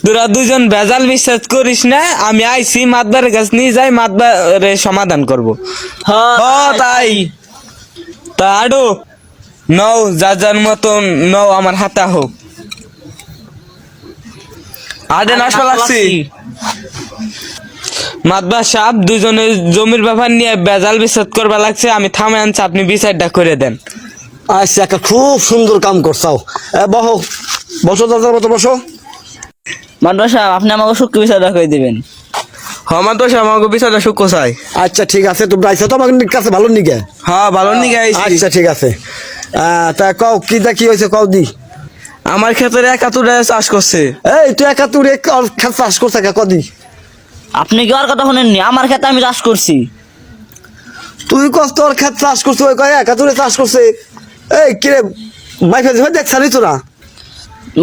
তোরা দুজন ভেজাল বিশ্বাস করিস না আমি আইছি মাতবারের কাছে নিয়ে যাই মাতবারে সমাধান করব। হ্যাঁ তাই। তা আডো নও যার যার মতন নও আমার হাতা হোক। আদে নষ্ট লাগছি মাতবা সাহেব দুজনের জমির ব্যাপার নিয়ে বেজাল বিশ্বাস করবা লাগছে আমি থামে আনছি আপনি বিচারটা করে দেন। আচ্ছা একটা খুব সুন্দর কাম করছাও। এ, বহো বসো দাদার মতো বসো। সাহেব আপনি আমাকে সূক্ষ্ম বিষয়টা করে দিবেন। তো আমাকে চাই। আচ্ছা ঠিক আছে তোমরা আইসা তো আমার কাছে ভালো নিকে? হ্যাঁ ভালো নিকে আচ্ছা ঠিক আছে। তা কও কি দা কি হয়েছে কও দি। আমার ক্ষেত্রে চাষ করছে। এই তুই চাষ করছে কদি আপনি কি আর কথা শুনেননি? আমার ক্ষেত্রে আমি চাষ করছি। তুই কস তোর খেত চাষ করছে ওই কয় একা তুই চাষ করছে। এই কিরে মাই ফেজ ভাই দেখছ নি তোরা?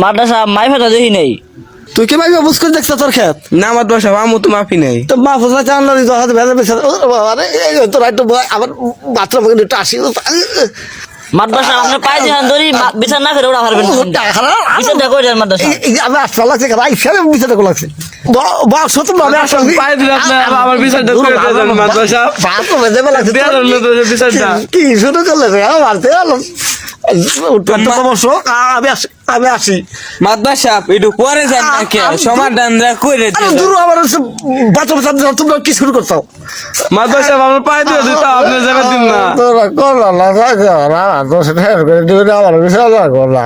মাদ্রা সাহেব মাই ফেটা দেখি নেই। তুই কি ভাই বুঝ করে দেখছ তোর খেত? না আমার দশ আমু তো মাফি নেই। তো মা ফসলা চান না তোর হাতে ভেজা ও বাবা তোর একটু আমার বাথরুম একটু আসি মাদ্রা সাহেব আপনি পাই দিন ধরি বিচার না করে ওরা পারবেন বিচারটা করে দেন মাদ্রা আমি আসতে লাগছে কেন? হিসাবে বিচারটা লাগছে? বা সত্য ভাবে আসলে পাই দিলে আপনি আমার মাদ্রাসা? বাথরুম ভেজা লাগছে যে কি শুরু করলে? রে আমার তে আমি আসি আমি আসি। মাতবা সাহেব একটু পরে যান না কে সমাধানটা করে দেন দূর আমার বাচ্চা বাচ্চা তোমরা কি শুরু করছ? মাদ্রাসা আমার পায়ে দিয়ে দিত আপনি জায়গা দিন না। তোরা করলা না তোর সেটা করে দিবে আমার বিষয় করলা